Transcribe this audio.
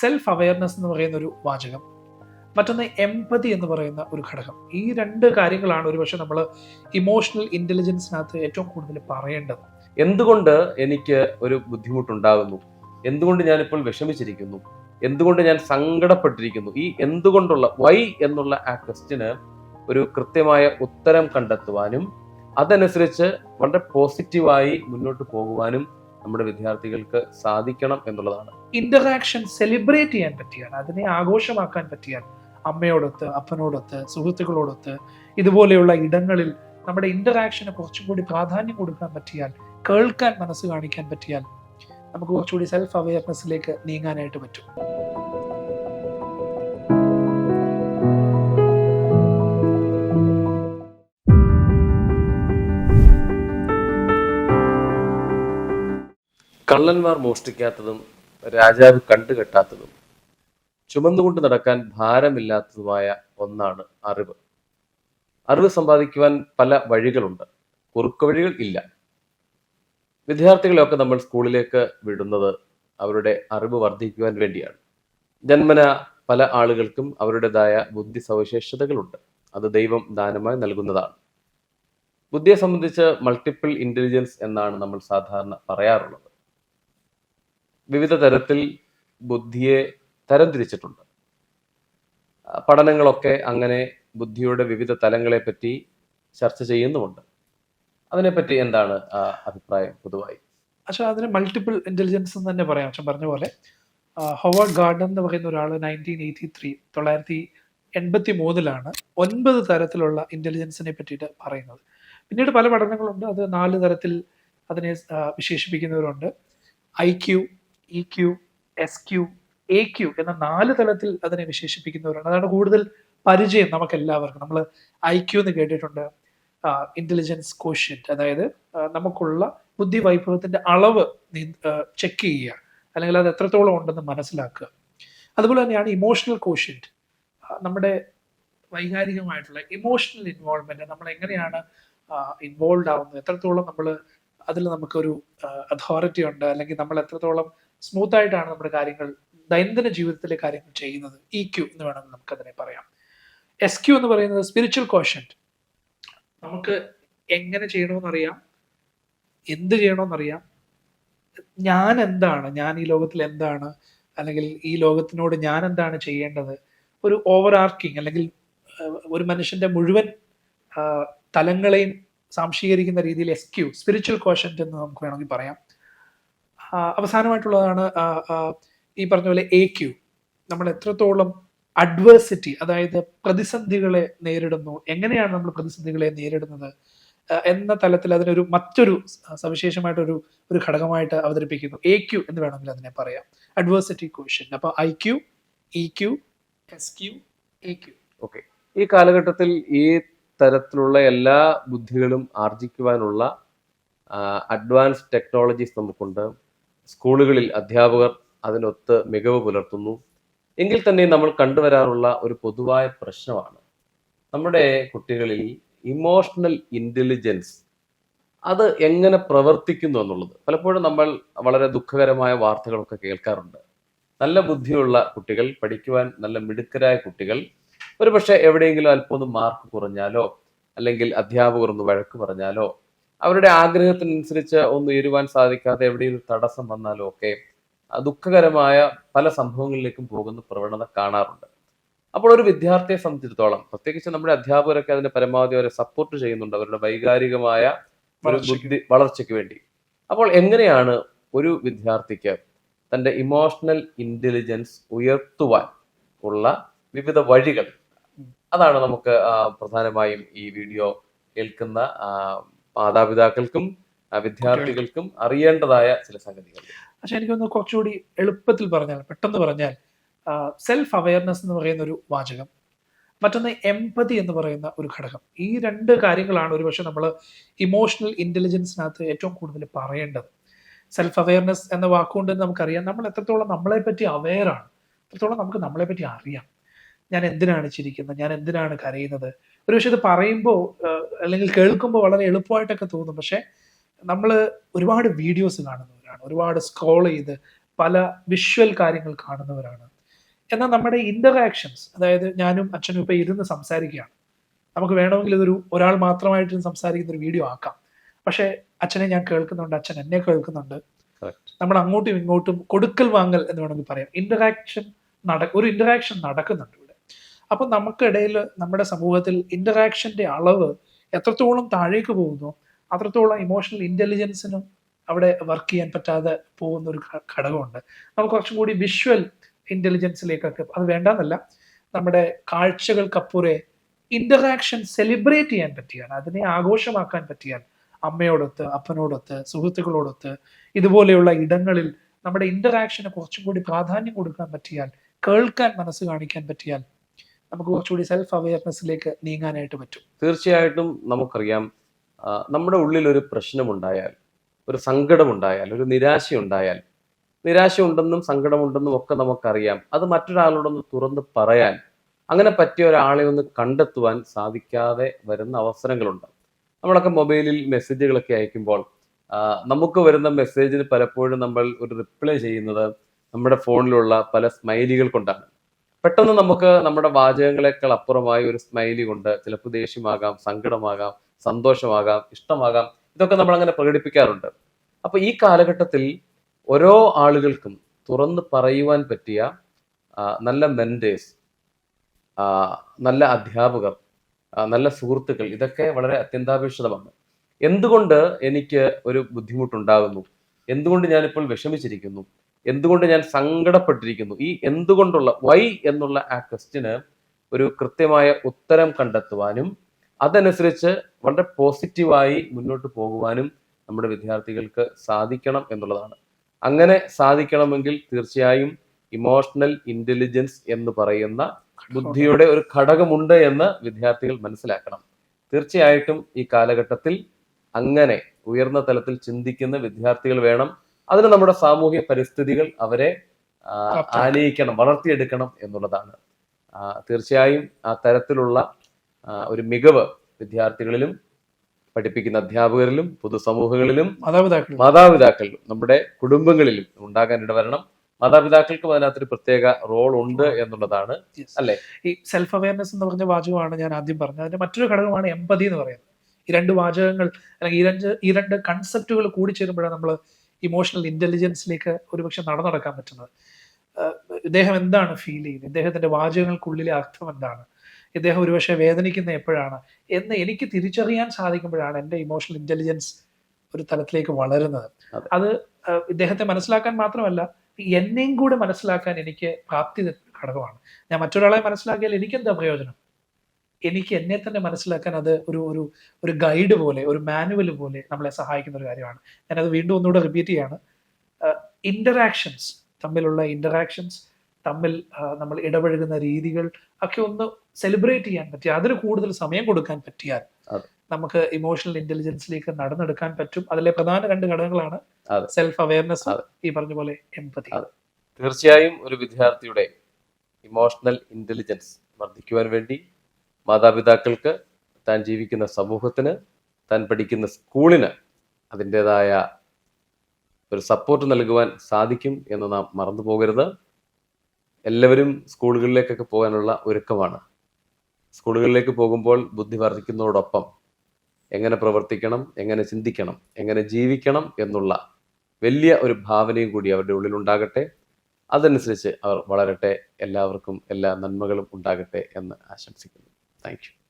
Self awareness എന്ന് പറയുന്ന ഒരു വാചകം. മറ്റൊന്ന് എംപതി എന്ന് പറയുന്ന ഒരു ഘടകം. ഈ രണ്ട് കാര്യങ്ങളാണ് ഒരുപക്ഷെ നമ്മൾ ഇമോഷണൽ ഇന്റലിജൻസിനകത്ത് ഏറ്റവും കൂടുതൽ പറയേണ്ടത്. എന്തുകൊണ്ട് എനിക്ക് ഒരു ബുദ്ധിമുട്ടുണ്ടാകുന്നു എന്തുകൊണ്ട് ഞാനിപ്പോൾ വിഷമിച്ചിരിക്കുന്നു? എന്തുകൊണ്ട് ഞാൻ സങ്കടപ്പെട്ടിരിക്കുന്നു? ഈ എന്തുകൊണ്ടുള്ള വൈ എന്നുള്ള ആ ക്വസ്റ്റിന് ഒരു കൃത്യമായ ഉത്തരം കണ്ടെത്തുവാനും അതനുസരിച്ച് വളരെ പോസിറ്റീവായി മുന്നോട്ട് പോകുവാനും നമ്മുടെ വിദ്യാർത്ഥികൾക്ക് സാധിക്കണം എന്നുള്ളതാണ്. ഇന്ററാക്ഷൻ സെലിബ്രേറ്റ് ചെയ്യാൻ പറ്റിയാണ്. അതിനെ ആഘോഷമാക്കാൻ പറ്റിയാണ്. അമ്മയോടൊത്ത് അപ്പനോടൊത്ത് സുഹൃത്തുക്കളോടൊത്ത് ഇതുപോലെയുള്ള ഇടങ്ങളിൽ നമ്മുടെ ഇന്ററാക്ഷന് കുറച്ചും കൂടി പ്രാധാന്യം കൊടുക്കാൻ പറ്റിയാൽ കേൾക്കാൻ മനസ്സ് കാണിക്കാൻ പറ്റിയാൽ നമുക്ക് കുറച്ചുകൂടി സെൽഫ് അവയർനെസ്സിലേക്ക് നീങ്ങാനായിട്ട് പറ്റും. കള്ളന്മാർ മോഷ്ടിക്കാത്തതും രാജാവ് കണ്ടുകെട്ടാത്തതും ചുമന്നുകൊണ്ട് നടക്കാൻ ഭാരമില്ലാത്തതുമായ ഒന്നാണ് അറിവ്. അറിവ് സമ്പാദിക്കുവാൻ പല വഴികളുണ്ട്. കുറുക്ക് വഴികൾ ഇല്ല. വിദ്യാർത്ഥികളെയൊക്കെ നമ്മൾ സ്കൂളിലേക്ക് വിടുന്നത് അവരുടെ അറിവ് വർദ്ധിക്കുവാൻ വേണ്ടിയാണ്. ജന്മന പല ആളുകൾക്കും അവരുടേതായ ബുദ്ധി സവിശേഷതകളുണ്ട് അത് ദൈവം ദാനമായി നൽകുന്നതാണ്. ബുദ്ധിയെ സംബന്ധിച്ച് മൾട്ടിപ്പിൾ ഇന്റലിജൻസ് എന്നാണ് നമ്മൾ സാധാരണ പറയാറുള്ളത്. വിവിധ തരത്തിൽ ബുദ്ധിയെ തരംതിരിച്ചിട്ടുണ്ട്. തിരിച്ചിട്ടുണ്ട് പഠനങ്ങളൊക്കെ അങ്ങനെ ബുദ്ധിയുടെ വിവിധ തലങ്ങളെ പറ്റി ചർച്ച ചെയ്യുന്നുമുണ്ട്. അതിനെപ്പറ്റി എന്താണ് അഭിപ്രായം പൊതുവായി? പക്ഷെ അതിന് മൾട്ടിപ്പിൾ ഇന്റലിജൻസ് എന്ന് തന്നെ പറയാം. അച്ഛൻ പറഞ്ഞ പോലെ ഹോവാർഡ് ഗാർഡൻ എന്ന് പറയുന്ന ഒരാൾ നയന്റീൻ എയ്റ്റി ത്രീ തൊള്ളായിരത്തി എൺപത്തി മൂന്നിലാണ് ഒൻപത് തരത്തിലുള്ള ഇന്റലിജൻസിനെ പറ്റിയിട്ട് പറയുന്നത്. പിന്നീട് പല പഠനങ്ങളുണ്ട്. അത് നാല് തരത്തിൽ അതിനെ വിശേഷിപ്പിക്കുന്നവരുണ്ട്. I Q E Q S Q A Q എന്ന നാല് തലത്തിൽ അതിനെ വിശേഷിപ്പിക്കുന്നവരാണ്. അതാണ് കൂടുതൽ പരിചയം നമുക്ക് എല്ലാവർക്കും നമ്മൾ ഐ ക്യു എന്ന് കേട്ടിട്ടുണ്ട്. ഇന്റലിജൻസ് കോഷ്യൻ അതായത് നമുക്കുള്ള ബുദ്ധി വൈഭവത്തിന്റെ അളവ് ചെക്ക് ചെയ്യുക. അല്ലെങ്കിൽ അത് എത്രത്തോളം ഉണ്ടെന്ന് മനസ്സിലാക്കുക. അതുപോലെ തന്നെയാണ് ഇമോഷണൽ കോഷ്യൻ നമ്മുടെ വൈകാരികമായിട്ടുള്ള ഇമോഷണൽ ഇൻവോൾവ്മെന്റ് നമ്മൾ എങ്ങനെയാണ് ഇൻവോൾവ് ആവുന്നത്? എത്രത്തോളം നമ്മൾ അതിൽ നമുക്കൊരു അതോറിറ്റി ഉണ്ട്? അല്ലെങ്കിൽ നമ്മൾ എത്രത്തോളം സ്മൂത്ത് ആയിട്ടാണ് നമ്മുടെ കാര്യങ്ങൾ ദൈനംദിന ജീവിതത്തിലെ കാര്യങ്ങൾ ചെയ്യുന്നത്. ഇ ക്യു എന്ന് വേണമെങ്കിൽ നമുക്കതിനെ പറയാം. എസ് ക്യു എന്ന് പറയുന്നത് സ്പിരിച്വൽ കോഷ്യന്റ് നമുക്ക് എങ്ങനെ ചെയ്യണമെന്നറിയാം എന്ത് ചെയ്യണമെന്നറിയാം ഞാൻ എന്താണ് ഞാൻ ഈ ലോകത്തിൽ എന്താണ് അല്ലെങ്കിൽ ഈ ലോകത്തിനോട് ഞാൻ എന്താണ് ചെയ്യേണ്ടത് ഒരു ഓവർ ആർക്കിങ് അല്ലെങ്കിൽ ഒരു മനുഷ്യന്റെ മുഴുവൻ തലങ്ങളെയും സാംശീകരിക്കുന്ന രീതിയിൽ എസ് ക്യു സ്പിരിച്വൽ കോഷന്റ് എന്ന് നമുക്ക് വേണമെങ്കിൽ പറയാം. അവസാനമായിട്ടുള്ളതാണ് ഈ പറഞ്ഞ പോലെ എ ക്യു നമ്മൾ എത്രത്തോളം അഡ്വേഴ്സിറ്റി അതായത് പ്രതിസന്ധികളെ നേരിടുന്നു എങ്ങനെയാണ് നമ്മൾ പ്രതിസന്ധികളെ നേരിടുന്നത് എന്ന തലത്തിൽ അതിനൊരു മറ്റൊരു സവിശേഷമായിട്ടൊരു ഒരു ഘടകമായിട്ട് അവതരിപ്പിക്കുന്നു. എ ക്യു എന്ന് വേണമെങ്കിൽ അതിനെ പറയാം. അഡ്വേഴ്സിറ്റി ക്വസ്റ്റ്യൻ അപ്പൊ I Q E Q S Q A Q okay ഈ കാലഘട്ടത്തിൽ ഈ തരത്തിലുള്ള എല്ലാ ബുദ്ധികളും ആർജിക്കുവാനുള്ള അഡ്വാൻസ് ടെക്നോളജീസ് നമുക്കുണ്ട്. സ്കൂളുകളിൽ അധ്യാപകർ അതിനൊത്ത് മികവ് പുലർത്തുന്നു. എങ്കിൽ തന്നെ നമ്മൾ കണ്ടുവരാറുള്ള ഒരു പൊതുവായ പ്രശ്നമാണ്. നമ്മുടെ കുട്ടികളിൽ ഇമോഷണൽ ഇന്റലിജൻസ് അത് എങ്ങനെ പ്രവർത്തിക്കുന്നു എന്നുള്ളത്. പലപ്പോഴും നമ്മൾ വളരെ ദുഃഖകരമായ വാർത്തകളൊക്കെ കേൾക്കാറുണ്ട്. നല്ല ബുദ്ധിയുള്ള കുട്ടികൾ പഠിക്കുവാൻ നല്ല മിടുക്കരായ കുട്ടികൾ ഒരുപക്ഷെ എവിടെയെങ്കിലും അല്പം മാർക്ക് കുറഞ്ഞാലോ അല്ലെങ്കിൽ അധ്യാപകർ ഒന്ന് വഴക്ക് പറഞ്ഞാലോ അവരുടെ ആഗ്രഹത്തിനനുസരിച്ച് ഒന്ന് ഉയരുവാൻ സാധിക്കാതെ എവിടെയും തടസ്സം വന്നാലും ഒക്കെ ദുഃഖകരമായ പല സംഭവങ്ങളിലേക്കും പോകുന്ന പ്രവണത കാണാറുണ്ട്. അപ്പോൾ ഒരു വിദ്യാർത്ഥിയെ സംബന്ധിച്ചിടത്തോളം പ്രത്യേകിച്ച് നമ്മുടെ അധ്യാപകരൊക്കെ അതിന് പരമാവധി അവരെ സപ്പോർട്ട് ചെയ്യുന്നുണ്ട് അവരുടെ വൈകാരികമായ ഒരു. ബുദ്ധി വളർച്ചയ്ക്ക് വേണ്ടി. അപ്പോൾ എങ്ങനെയാണ് ഒരു വിദ്യാർത്ഥിക്ക് തന്റെ ഇമോഷണൽ ഇന്റലിജൻസ് ഉയർത്തുവാൻ ഉള്ള വിവിധ വഴികൾ? അതാണ് നമുക്ക് പ്രധാനമായും ഈ വീഡിയോ കേൾക്കുന്ന മാതാപിതാക്കൾക്കും വിദ്യാർത്ഥികൾക്കും അറിയേണ്ടതായ ചില സംഗതികൾ. പക്ഷെ എനിക്കൊന്ന് കുറച്ചുകൂടി എളുപ്പത്തിൽ പറഞ്ഞാൽ പെട്ടെന്ന് പറഞ്ഞാൽ സെൽഫ് അവയർനെസ് എന്ന് പറയുന്ന ഒരു വാചകം മറ്റൊന്ന് എംപതി എന്ന് പറയുന്ന ഒരു ഘടകം. ഈ രണ്ട് കാര്യങ്ങളാണ് ഒരുപക്ഷെ നമ്മൾ ഇമോഷണൽ ഇന്റലിജൻസിനകത്ത് ഏറ്റവും കൂടുതൽ പറയേണ്ടത്. സെൽഫ് അവയർനെസ് എന്ന വാക്കുകൊണ്ട് നമുക്കറിയാം നമ്മൾ എത്രത്തോളം നമ്മളെ പറ്റി അവെയറാണ് എത്രത്തോളം നമുക്ക് നമ്മളെ പറ്റി അറിയാം. ഞാൻ എന്തിനാണ് ചിരിക്കുന്നത്? ഞാൻ എന്തിനാണ് കരയുന്നത്? ഒരുപക്ഷെ ഇത് പറയുമ്പോൾ അല്ലെങ്കിൽ കേൾക്കുമ്പോൾ വളരെ എളുപ്പമായിട്ടൊക്കെ തോന്നും. പക്ഷെ നമ്മൾ ഒരുപാട് വീഡിയോസ് കാണുന്നവരാണ്. ഒരുപാട് സ്ക്രോൾ ചെയ്ത് പല വിഷ്വൽ കാര്യങ്ങൾ കാണുന്നവരാണ്. എന്നാൽ നമ്മുടെ ഇന്ററാക്ഷൻസ് അതായത് ഞാനും അച്ഛനും ഇപ്പം ഇരുന്ന് സംസാരിക്കുകയാണ്. നമുക്ക് വേണമെങ്കിൽ ഇതൊരു ഒരാൾ മാത്രമായിട്ട് സംസാരിക്കുന്ന ഒരു വീഡിയോ ആക്കാം. പക്ഷേ അച്ഛനെ ഞാൻ കേൾക്കുന്നുണ്ട്. അച്ഛൻ എന്നെ കേൾക്കുന്നുണ്ട്. നമ്മൾ അങ്ങോട്ടും ഇങ്ങോട്ടും കൊടുക്കൽ വാങ്ങൽ എന്ന് വേണമെങ്കിൽ പറയാം. ഇന്ററാക്ഷൻ നട ഒരു ഇന്ററാക്ഷൻ നടക്കുന്നുണ്ട്. അപ്പൊ നമുക്കിടയിൽ നമ്മുടെ സമൂഹത്തിൽ ഇന്ററാക്ഷന്റെ അളവ് എത്രത്തോളം താഴേക്ക് പോകുന്നു അത്രത്തോളം ഇമോഷണൽ ഇന്റലിജൻസിനും അവിടെ വർക്ക് ചെയ്യാൻ പറ്റാതെ പോകുന്ന ഒരു ഘടകമുണ്ട്. നമുക്ക് കുറച്ചും കൂടി വിഷ്വൽ ഇന്റലിജൻസിലേക്കൊക്കെ അത് വേണ്ടെന്നല്ല. നമ്മുടെ കാഴ്ചകൾക്കപ്പുറേ ഇന്ററാക്ഷൻ സെലിബ്രേറ്റ് ചെയ്യാൻ പറ്റിയാണ്. അതിനെ ആഘോഷമാക്കാൻ പറ്റിയാൽ അമ്മയോടൊത്ത് അപ്പനോടൊത്ത് സുഹൃത്തുക്കളോടൊത്ത് ഇതുപോലെയുള്ള ഇടങ്ങളിൽ നമ്മുടെ ഇന്ററാക്ഷന് കുറച്ചും കൂടി പ്രാധാന്യം കൊടുക്കാൻ പറ്റിയാൽ കേൾക്കാൻ മനസ്സ് കാണിക്കാൻ പറ്റിയാൽ നമുക്ക് കുറച്ചുകൂടി സെൽഫ് അവയർനെസ്സിലേക്ക് നീങ്ങാനായിട്ട് പറ്റും. തീർച്ചയായിട്ടും നമുക്കറിയാം നമ്മുടെ ഉള്ളിൽ ഒരു പ്രശ്നമുണ്ടായാൽ ഒരു സങ്കടമുണ്ടായാൽ ഒരു നിരാശയുണ്ടായാൽ നിരാശയുണ്ടെന്നും സങ്കടമുണ്ടെന്നും ഒക്കെ നമുക്കറിയാം. അത് മറ്റൊരാളോടൊന്ന് തുറന്ന് പറയാൻ അങ്ങനെ പറ്റിയ ഒരാളെ ഒന്ന് കണ്ടെത്തുവാൻ സാധിക്കാതെ വരുന്ന അവസരങ്ങളുണ്ട്. നമ്മളൊക്കെ മൊബൈലിൽ മെസ്സേജുകളൊക്കെ അയക്കുമ്പോൾ നമുക്ക് വരുന്ന മെസ്സേജിന് പലപ്പോഴും നമ്മൾ ഒരു റിപ്ലൈ ചെയ്യുന്നത് നമ്മുടെ ഫോണിലുള്ള പല സ്മൈലികൾ കൊണ്ടാണ്. പെട്ടെന്ന് നമുക്ക് നമ്മുടെ വാചകങ്ങളെക്കാൾ അപ്പുറമായി ഒരു സ്മൈലി കൊണ്ട് ചിലപ്പോൾ ദേഷ്യമാകാം സങ്കടമാകാം സന്തോഷമാകാം ഇഷ്ടമാകാം. ഇതൊക്കെ നമ്മൾ അങ്ങനെ പ്രകടിപ്പിക്കാറുണ്ട്. അപ്പൊ ഈ കാലഘട്ടത്തിൽ ഓരോ ആളുകൾക്കും തുറന്ന് പറയുവാൻ പറ്റിയ നല്ല മെന്റേഴ്സ് നല്ല അധ്യാപകർ നല്ല സുഹൃത്തുക്കൾ ഇതൊക്കെ വളരെ അത്യന്താപേക്ഷിതമാണ്. എന്തുകൊണ്ട് എനിക്ക് ഒരു ബുദ്ധിമുട്ടുണ്ടാകുന്നു? എന്തുകൊണ്ട് ഞാനിപ്പോൾ വിഷമിച്ചിരിക്കുന്നു? എന്തുകൊണ്ട് ഞാൻ സങ്കടപ്പെട്ടിരിക്കുന്നു? ഈ എന്തുകൊണ്ടുള്ള വൈ എന്നുള്ള ആ ക്വസ്റ്റിന് ഒരു കൃത്യമായ ഉത്തരം കണ്ടെത്തുവാനും അതനുസരിച്ച് വളരെ പോസിറ്റീവായി മുന്നോട്ട് പോകുവാനും നമ്മുടെ വിദ്യാർത്ഥികൾക്ക് സാധിക്കണം എന്നുള്ളതാണ്. അങ്ങനെ സാധിക്കണമെങ്കിൽ തീർച്ചയായും ഇമോഷണൽ ഇന്റലിജൻസ് എന്ന് പറയുന്ന ബുദ്ധിയുടെ ഒരു ഘടകമുണ്ട് എന്ന് വിദ്യാർത്ഥികൾ മനസ്സിലാക്കണം. തീർച്ചയായിട്ടും ഈ കാലഘട്ടത്തിൽ അങ്ങനെ ഉയർന്ന തലത്തിൽ ചിന്തിക്കുന്ന വിദ്യാർത്ഥികൾ വേണം അതിന് നമ്മുടെ സാമൂഹ്യ പരിസ്ഥിതികൾ അവരെ ആനയിക്കണം വളർത്തിയെടുക്കണം എന്നുള്ളതാണ്. തീർച്ചയായും ആ തരത്തിലുള്ള ഒരു മികവ് വിദ്യാർത്ഥികളിലും പഠിപ്പിക്കുന്ന അധ്യാപകരിലും പൊതുസമൂഹങ്ങളിലും മാതാപിതാക്കൾ മാതാപിതാക്കളിലും നമ്മുടെ കുടുംബങ്ങളിലും ഉണ്ടാകാൻ ഇടവരണം. മാതാപിതാക്കൾക്കും അതിനകത്തൊരു പ്രത്യേക റോൾ ഉണ്ട് എന്നുള്ളതാണ് അല്ലെ? ഈ സെൽഫ് അവയർനെസ് എന്ന് പറഞ്ഞ വാചകമാണ് ഞാൻ ആദ്യം പറഞ്ഞത്. അതിന്റെ മറ്റൊരു ഘടകമാണ് എമ്പതി എന്ന് പറയുന്നത്. ഈ രണ്ട് വാചകങ്ങൾ അല്ലെങ്കിൽ ഈ രണ്ട് ഈ രണ്ട് കൺസെപ്റ്റുകൾ കൂടി കൂടിച്ചേരുമ്പോഴാണ് നമ്മൾ ഇമോഷണൽ ഇന്റലിജൻസിലേക്ക് ഒരുപക്ഷെ നടന്നടക്കാൻ പറ്റുന്നത്. ഇദ്ദേഹം എന്താണ് ഫീൽ ചെയ്യുന്നത്? ഇദ്ദേഹത്തിന്റെ വാചകങ്ങൾക്കുള്ളിലെ അർത്ഥം എന്താണ്? ഇദ്ദേഹം ഒരുപക്ഷെ വേദനിക്കുന്ന എപ്പോഴാണ്? എന്ന് എനിക്ക് തിരിച്ചറിയാൻ സാധിക്കുമ്പോഴാണ് എന്റെ ഇമോഷണൽ ഇന്റലിജൻസ് ഒരു തലത്തിലേക്ക് വളരുന്നത്. അത്. ഇദ്ദേഹത്തെ മനസ്സിലാക്കാൻ മാത്രമല്ല എന്നെയും കൂടെ മനസ്സിലാക്കാൻ എനിക്ക് പ്രാപ്തി ഘടകമാണ്. ഞാൻ മറ്റൊരാളെ മനസ്സിലാക്കിയാൽ എനിക്കെന്താ പ്രയോജനം? എനിക്ക് എന്നെ തന്നെ മനസ്സിലാക്കാൻ അത് ഒരു ഒരു ഒരു ഗൈഡ് പോലെ ഒരു മാനുവൽ പോലെ നമ്മളെ സഹായിക്കുന്ന ഒരു കാര്യമാണ്. ഞാനത് വീണ്ടും ഒന്നുകൂടെ റിപ്പീറ്റ് ചെയ്യാണ്. ഇന്ററാക്ഷൻസ് തമ്മിലുള്ള ഇന്ററാക്ഷൻസ് തമ്മിൽ നമ്മൾ ഇടപഴകുന്ന രീതികൾ ഒക്കെ ഒന്ന് സെലിബ്രേറ്റ് ചെയ്യാൻ പറ്റിയ അതിന് കൂടുതൽ സമയം കൊടുക്കാൻ പറ്റിയാൽ. നമുക്ക് ഇമോഷണൽ ഇന്റലിജൻസിലേക്ക് നടന്നെടുക്കാൻ പറ്റും. അതിലെ പ്രധാന രണ്ട് ഘടകങ്ങളാണ് സെൽഫ് അവയർനെസ്. ഈ പറഞ്ഞ പോലെ എംപതി തീർച്ചയായും ഒരു വിദ്യാർത്ഥിയുടെ ഇമോഷണൽ ഇന്റലിജൻസ് വർദ്ധിക്കുവാൻ വേണ്ടി മാതാപിതാക്കൾക്ക് താൻ ജീവിക്കുന്ന സമൂഹത്തിന് താൻ പഠിക്കുന്ന സ്കൂളിന് അതിന്റെതായ ഒരു സപ്പോർട്ട് നൽകുവാൻ സാധിക്കും എന്ന് നാം മറന്നു പോകരുത്. എല്ലാവരും സ്കൂളുകളിലേക്കൊക്കെ പോകാനുള്ള ഒരുക്കമാണ്. സ്കൂളുകളിലേക്ക് പോകുമ്പോൾ ബുദ്ധി വർദ്ധിക്കുന്നതോടൊപ്പം എങ്ങനെ പ്രവർത്തിക്കണം എങ്ങനെ ചിന്തിക്കണം എങ്ങനെ ജീവിക്കണം എന്നുള്ള വലിയ ഒരു ഭാവനയും കൂടി അവരുടെ ഉള്ളിൽ ഉണ്ടാകട്ടെ. അതനുസരിച്ച് അവർ വളരട്ടെ. എല്ലാവർക്കും എല്ലാ നന്മകളും ഉണ്ടാകട്ടെ എന്ന് ആശംസിക്കുന്നു. Thank you.